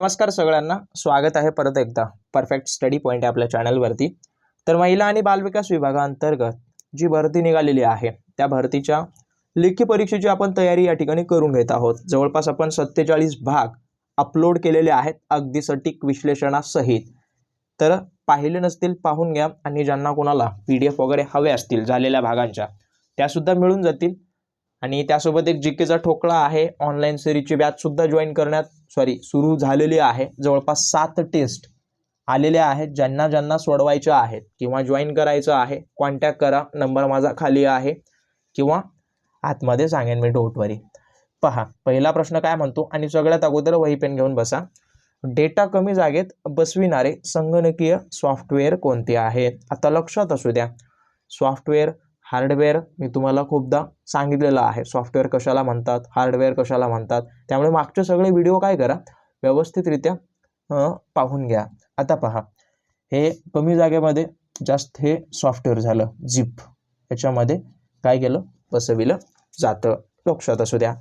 नमस्कार सगळ्यांना. स्वागत आहे परत एकदा. परफेक्ट स्टडी पॉईंट आहे आपल्या चॅनलवरती तर महिला आणि बालविकास विभागाअंतर्गत जी भरती निघालेली आहे त्या भरतीच्या लेखी परीक्षेची आपण तयारी या ठिकाणी करून घेत आहोत. जवळपास आपण सत्तेचाळीस भाग अपलोड केलेले आहेत अगदी सटीक विश्लेषणासहित. तर पाहिले नसतील पाहून घ्या आणि ज्यांना कोणाला पी डी एफ वगैरे हवे असतील झालेल्या भागांच्या त्यासुद्धा मिळून जातील. आणि त्यासोबत एक जी केचा ठोकळा आहे. ऑनलाईन सिरीजची बॅचसुद्धा जॉईन करण्यात सॉरी सुरू झालेली आहे. जवळपास सात टेस्ट आलेल्या आहेत. ज्यांना ज्यांना सोडवायच्या आहेत किंवा जॉईन करायचं आहे कॉन्टॅक्ट करा. नंबर माझा खाली आहे. किंवा आतमध्ये सांगेन मी डोटवरी. पहा पहिला प्रश्न काय म्हणतो? आणि सगळ्यात अगोदर वही पेन घेऊन बसा. डेटा कमी जागेत बसविणारे संगणकीय सॉफ्टवेअर कोणते आहेत? आता लक्षात असू द्या. सॉफ्टवेअर हार्डवेअर मी तुम्हाला खूपदा सांगितलेलं आहे. सॉफ्टवेअर कशाला म्हणतात? हार्डवेअर कशाला म्हणतात? त्यामुळे मागचे सगळे व्हिडिओ काय करा? व्यवस्थितरित्या पाहून घ्या. आता पहा. हे कमी जागेमध्ये जास्त हे सॉफ्टवेअर झालं. झिप. याच्यामध्ये काय केलं? बसविलं जातं. लक्षात असू द्या.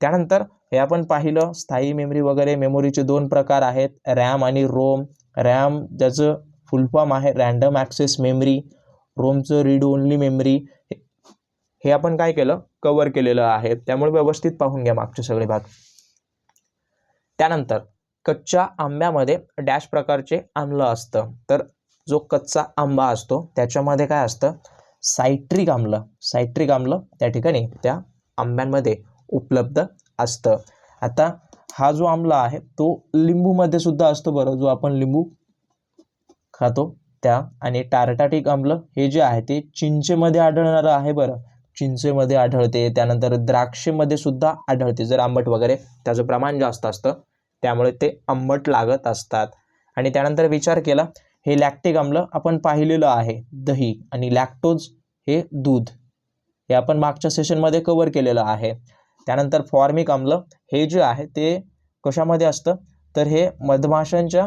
त्यानंतर हे आपण पाहिलं स्थायी मेमरी वगैरे मेमोरीचे दोन प्रकार आहेत. रॅम आणि रोम. रॅम ज्याचं फुल फॉर्म आहे रॅन्डम ॲक्सेस मेमरी. रोमचं रीड ओनली मेमरी हे आपण काय केलं? कवर केलेलं आहे. त्यामुळे व्यवस्थित पाहून घ्या मागचे सगळे भाग. त्यानंतर कच्च्या आंब्यामध्ये डॅश प्रकारचे आम्ल असतं. तर जो कच्चा आंबा असतो त्याच्यामध्ये काय असतं? सायट्रिक आम्ल. सायट्रिक आम्ल त्या ठिकाणी त्या आंब्यांमध्ये उपलब्ध असतं. आता हा जो आम्ल आहे तो लिंबूमध्ये सुद्धा असतो बरं. जो आपण लिंबू खातो त्या आणि टार्टाटिक आम्ल हे जे आहे ते चिंचेमध्ये आढळणारं आहे बरं. चिंचेमध्ये आढळते त्यानंतर द्राक्षेमध्ये सुद्धा आढळते. जर आंबट वगैरे त्याचं प्रमाण जास्त असतं त्यामुळे ते आंबट लागत असतात. आणि त्यानंतर विचार केला हे लॅक्टिक आम्ल आपण पाहिलेलं आहे दही आणि लॅक्टोज हे दूध. हे आपण मागच्या सेशनमध्ये कवर केलेलं आहे. त्यानंतर फॉर्मिक आम्ल हे जे आहे ते कशामध्ये असतं? तर हे मधमाशांच्या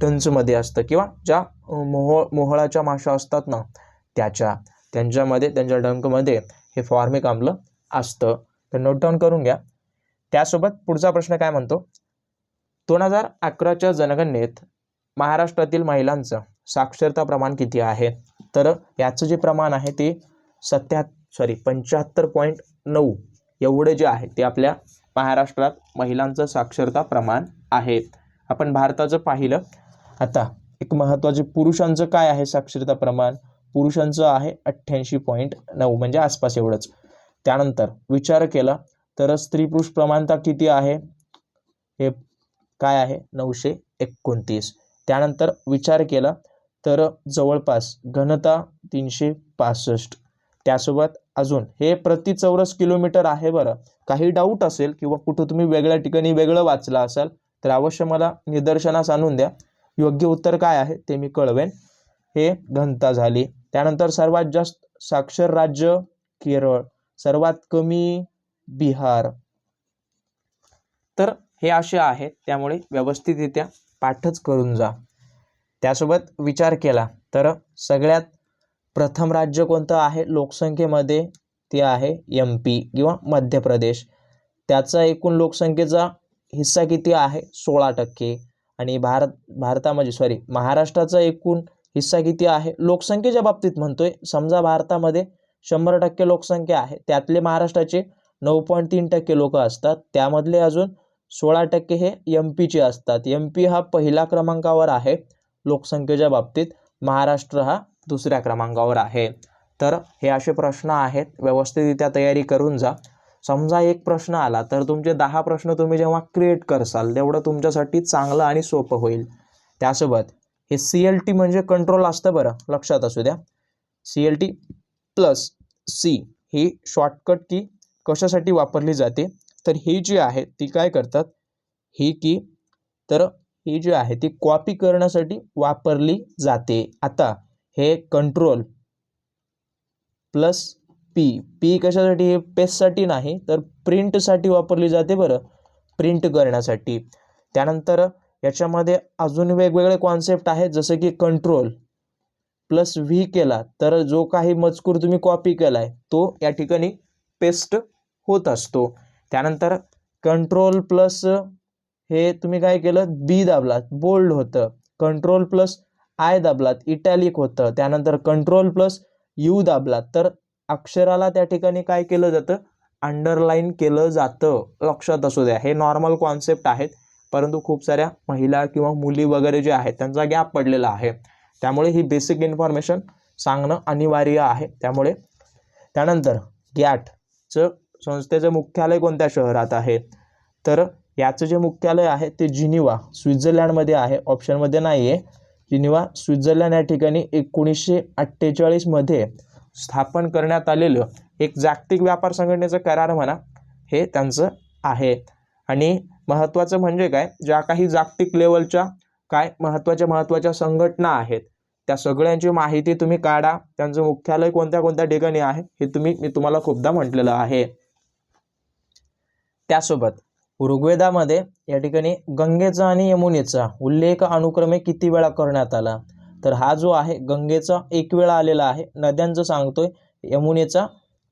टन्समध्ये असतं किंवा ज्या मोह मोहळाच्या माशा असतात ना त्याच्या त्यांच्यामध्ये त्यांच्या डंकमध्ये हे फॉर्मिक आम्ल असतं. तर नोट डाऊन करून घ्या. त्यासोबत पुढचा प्रश्न काय म्हणतो? दोन हजार अकराच्या जनगणनेत महाराष्ट्रातील महिलांचं साक्षरता प्रमाण किती आहे? तर याचं जे प्रमाण आहे ते सत्या सॉरी पंच्याहत्तर पॉईंट नऊ एवढे जे आहे ते आपल्या महाराष्ट्रात महिलांचं साक्षरता प्रमाण आहे. आपण भारताचं पाहिलं आता एक महत्त्वाचे पुरुषांचं काय आहे साक्षरता प्रमाण? पुरुषांचं आहे अठ्ठ्याऐंशी पॉईंट नऊ म्हणजे आसपास एवढंच. त्यानंतर विचार केला तर स्त्री पुरुष प्रमाणता किती आहे? हे काय आहे? नऊशे एकोणतीस. त्यानंतर विचार केला तर जवळपास घनता तीनशे पासष्ट. त्यासोबत अजून हे प्रति चौरस किलोमीटर आहे बरं. काही डाऊट असेल किंवा कुठं तुम्ही वेगळ्या ठिकाणी वेगळं वाचलं असाल तर अवश्य मला निदर्शनास आणून द्या. योग्य उत्तर काय आहे ते मी कळवेन. हे घनता झाली. त्यानंतर सर्वात जास्त साक्षर राज्य केरळ. सर्वात कमी बिहार. तर हे असे आहेत. त्यामुळे व्यवस्थितरित्या पाठच करून जा. त्यासोबत विचार केला. तर सगळ्यात प्रथम राज्य कोणतं आहे? लोकसंख्येमध्ये ते आहे एम पी किंवा मध्य प्रदेश. त्याचा एकूण लोकसंख्येचा हिस्सा किती आहे? सोळा टक्के. आणि भारत भारतामध्ये सॉरी महाराष्ट्राचा एकूण हिस्सा किती आहे? लोकसंख्येच्या बाबतीत म्हणतोय. समजा भारतामध्ये शंभर टक्के लोकसंख्या आहे. त्यातले महाराष्ट्राचे नऊ पॉईंट तीन टक्के लोक असतात. त्यामधले अजून सोळा टक्के हे एम पीचे असतात. एम पी हा पहिल्या क्रमांकावर आहे लोकसंख्येच्या बाबतीत. महाराष्ट्र हा दुसऱ्या क्रमांकावर आहे. तर हे असे प्रश्न आहेत. व्यवस्थितरित्या तयारी करून जा. समजा एक प्रश्न आला तर तुमचे दहा प्रश्न तुम्ही जेव्हा क्रिएट करसाल तेवढं तुमच्यासाठी चांगलं आणि सोपं होईल. त्यासोबत हे सी एल टी म्हणजे कंट्रोल असतं बरं लक्षात असू द्या. C L T plus C ही शॉर्टकट की कशासाठी वापरली जाते? तर ही जी आहे ती काय करतात? ही की तर ही जी आहे ती कॉपी करण्यासाठी वापरली जाते. आता हे कंट्रोल प्लस पी पी कशासाठी? हे पेस्टसाठी नाही तर प्रिंटसाठी वापरली जाते बरं. प्रिंट करण्यासाठी. त्यानंतर याच्यामध्ये अजून वेगवेगळे कॉन्सेप्ट आहेत जसं की कंट्रोल प्लस व्ही केला तर जो काही मजकूर तुम्ही कॉपी केला आहे तो या ठिकाणी पेस्ट होत असतो. त्यानंतर कंट्रोल प्लस हे तुम्ही काय केलं? बी दाबलात बोल्ड होतं. कंट्रोल प्लस आय दाबलात इटॅलिक होतं. त्यानंतर कंट्रोल प्लस यू दाबलात तर अक्षराला त्या ठिकाणी काय केलं जातं? अंडरलाईन केलं जातं. लक्षात असू द्या. हे नॉर्मल कॉन्सेप्ट आहेत. परंतु खूप साऱ्या महिला किंवा मुली वगैरे जे आहेत त्यांचा गॅप पडलेला आहे. त्यामुळे ही बेसिक इन्फॉर्मेशन सांगणं अनिवार्य आहे. त्यामुळे त्यानंतर गॅटचं संस्थेचं मुख्यालय कोणत्या शहरात आहे? तर याचं जे मुख्यालय आहे ते जिनिवा स्वित्झर्लंडमध्ये आहे. ऑप्शनमध्ये नाही आहे जिनिवा स्वित्झर्लंड या ठिकाणी एकोणीसशे अठ्ठेचाळीसमध्ये स्थापन करण्यात आलेलं एक जागतिक व्यापार संघटनेचं करार म्हणा हे त्यांचं आहे. आणि महत्त्वाचं म्हणजे काय? ज्या काही जागतिक लेवलच्या काय महत्त्वाच्या महत्त्वाच्या संघटना आहेत त्या सगळ्यांची माहिती तुम्ही काढा. त्यांचं मुख्यालय कोणत्या कोणत्या ठिकाणी आहे हे तुम्ही मी तुम्हाला खूपदा म्हटलेलं आहे. त्यासोबत ऋग्वेदामध्ये या ठिकाणी गंगेचा आणि यमुनेचा उल्लेख अनुक्रमे किती वेळा करण्यात आला? तर हा जो आहे गंगेचा एक वेळा आलेला आहे नद्यांचं सांगतोय यमुनेचा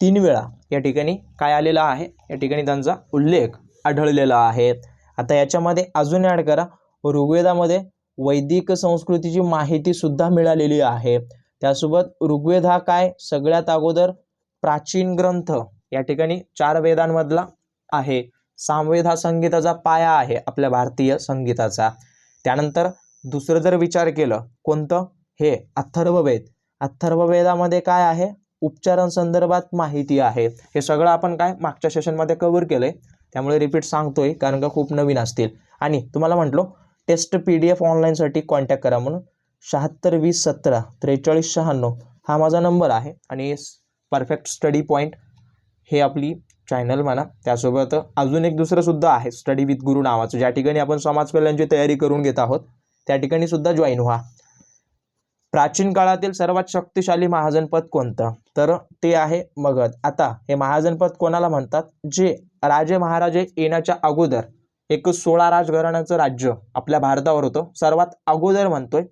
तीन वेळा. या ठिकाणी काय आलेला आहे? या ठिकाणी त्यांचा उल्लेख आढळलेला आहे. आता याच्यामध्ये अजून ॲड करा ऋग्वेदामध्ये वैदिक संस्कृतीची माहितीसुद्धा मिळालेली आहे. त्यासोबत ऋग्वेद हा काय? सगळ्यात अगोदर प्राचीन ग्रंथ. या ठिकाणी चार वेदांमधला आहे. सामवेद हा संगीताचा पाया आहे आपल्या भारतीय संगीताचा. त्यानंतर दुसरं जर विचार केलं कोणतं? हे अथर्ववेद. अथर्ववेदामध्ये काय आहे? उपचारांसंदर्भात माहिती आहे. हे सगळं आपण काय? मागच्या सेशनमध्ये कव्हर केलं आहे त्यामुळे रिपीट सांगतोय कारण का खूप नवीन असतील. आणि तुम्हाला म्हटलो टेस्ट पी डी एफ ऑनलाईनसाठी कॉन्टॅक्ट करा म्हणून. शहात्तर वीस सतरा त्रेचाळीस शहाण्णव हा माझा नंबर आहे. आणि परफेक्ट स्टडी पॉईंट हे आपली चॅनल म्हणा. त्यासोबत अजून एक दुसरंसुद्धा आहे स्टडी विथ गुरु नावाचं. ज्या ठिकाणी आपण समाज कल्याणची तयारी करून घेत आहोत त्या ठिकाणी सुद्धा जॉईन व्हा. प्राचीन काळातील सर्वात शक्तिशाली महाजनपद कोणतं? तर ते आहे मगध. आता हे महाजनपद कोणाला म्हणतात? जे राजे महाराजे येण्याच्या अगोदर एक सोळा राजघराण्याचं राज्य आपल्या भारतावर होतं. सर्वात अगोदर म्हणतोय.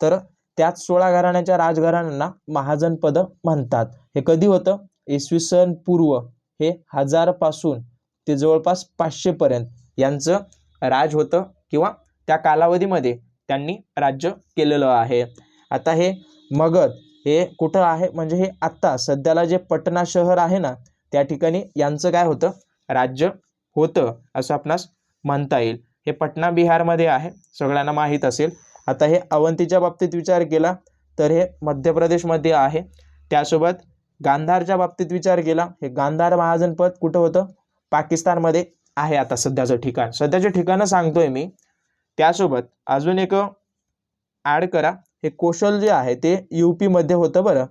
तर त्याच सोळा घराण्याच्या राजघराण्यांना महाजनपद म्हणतात. हे कधी होतं? इसवी सन पूर्व. हे हजारपासून ते जवळपास पाचशेपर्यंत यांचं राज होतं किंवा त्या कालावधीमध्ये त्यांनी राज्य केलेलं आहे. आता हे मगध हे कुठं आहे? म्हणजे हे आत्ता सध्याला जे पटना शहर आहे ना त्या ठिकाणी यांचं काय होतं? राज्य होतं असं आपणास म्हणता येईल. हे पटना बिहारमध्ये आहे सगळ्यांना माहीत असेल. आता हे अवंतीच्या बाबतीत विचार केला तर हे मध्य प्रदेशमध्ये आहे. त्यासोबत गांधारच्या बाबतीत विचार केला हे गांधार महाजनपद कुठं होतं? पाकिस्तानमध्ये आहे आता सध्याचं ठिकाण. सध्याचे ठिकाणं सांगतोय मी. त्यासोबत अजून एक ॲड करा. हे कौशल जे आहे ते यू पीमध्ये होतं बरं.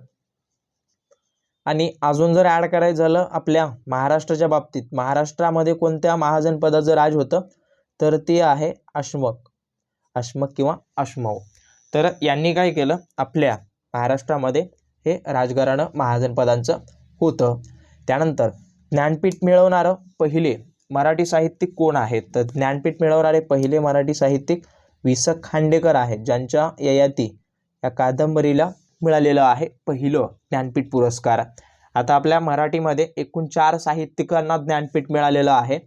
आणि अजून जर ॲड करायचं झालं आपल्या महाराष्ट्राच्या बाबतीत. महाराष्ट्रामध्ये कोणत्या महाजनपदाचं राज होतं? तर ते आहे अश्मक अश्मक किंवा अश्मव तर यांनी काय केलं? आपल्या महाराष्ट्रामध्ये हे राजघराणं महाजनपदांचं होतं. त्यानंतर ज्ञानपीठ मिळवणारं पहिले मराठी साहित्यिक कोण आहेत? तर ज्ञानपीठ मिळवणारे पहिले मराठी साहित्यिक वि स खांडेकर आहेत ज्यांच्या ययाती या कादंबरीला मिळालेलं आहे पहिलं ज्ञानपीठ पुरस्कार. आता आपल्या मराठीमध्ये एकूण चार साहित्यिकांना ज्ञानपीठ मिळालेलं आहे.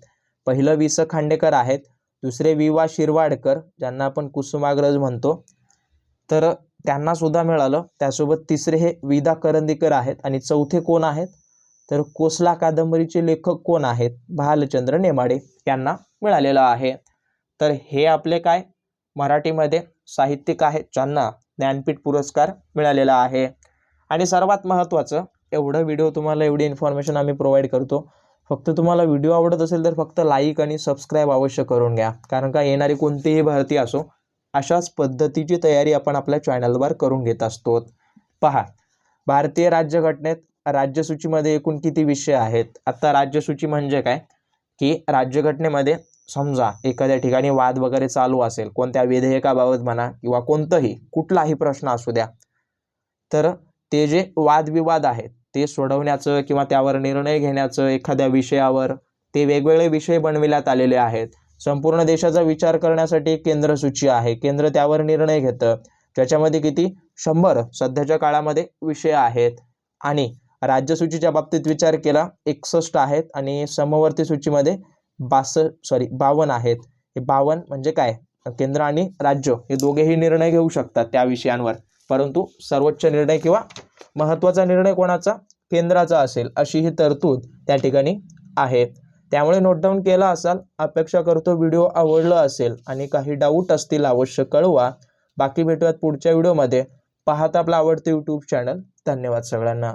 पहिलं वि स खांडेकर आहेत दुसरे वि. वा. शिरवाडकर ज्यांना आपण कुसुमाग्रज म्हणतो. तर त्यांनासुद्धा मिळालं. त्यासोबत तिसरे हे विदा करंदीकर आहेत. आणि चौथे कोण आहेत? तर कोसला कादंबरीचे लेखक कोण आहेत? भालचंद्र नेमाडे यांना मिळालेलं आहे. तर हे आपले काय? मराठीमध्ये साहित्यिक आहेत ज्यांना ज्ञानपीठ पुरस्कार मिळालेला आहे. आणि सर्वात महत्त्वाचं एवढं व्हिडिओ तुम्हाला एवढी इन्फॉर्मेशन आम्ही प्रोव्हाइड करतो. फक्त तुम्हाला व्हिडिओ आवडत असेल तर फक्त लाईक आणि सबस्क्राईब अवश्य करून घ्या. कारण का येणारी कोणतीही भरती असो अशाच पद्धतीची तयारी आपण आपल्या चॅनलवर करून घेत असतो. पहा भारतीय राज्यघटनेत राज्यसूचीमध्ये एकूण किती विषय आहेत? आत्ता राज्यसूची म्हणजे काय? की राज्यघटनेमध्ये समजा एखाद्या ठिकाणी वाद वगैरे चालू असेल कोणत्या विधेयकाबाबत म्हणा किंवा कोणतंही कुठलाही प्रश्न असू द्या तर ते जे वादविवाद आहेत ते सोडवण्याचं किंवा त्यावर निर्णय घेण्याचं एखाद्या विषयावर ते वेगवेगळे विषय बनविण्यात आलेले आहेत. संपूर्ण देशाचा विचार करण्यासाठी एक केंद्रसूची आहे. केंद्र त्यावर निर्णय घेतं. ज्याच्यामध्ये किती? शंभर सध्याच्या काळामध्ये विषय आहेत. आणि राज्यसूचीच्या बाबतीत विचार केला एकसष्ट आहेत आणि समवर्ती सूचीमध्ये बास सॉरी बावन्न आहेत. हे बावन म्हणजे काय? केंद्र आणि राज्य हे दोघेही निर्णय घेऊ शकतात त्या विषयांवर. परंतु सर्वोच्च निर्णय किंवा महत्त्वाचा निर्णय कोणाचा? केंद्राचा असेल अशी ही तरतूद त्या ठिकाणी आहे. त्यामुळे नोटडाऊन केला असाल अपेक्षा करतो व्हिडिओ आवडला असेल आणि काही डाऊट असतील अवश्य कळवा. बाकी भेटूयात पुढच्या व्हिडिओमध्ये पाहत आपला आवडते यूट्यूब चॅनल धन्यवाद सगळ्यांना.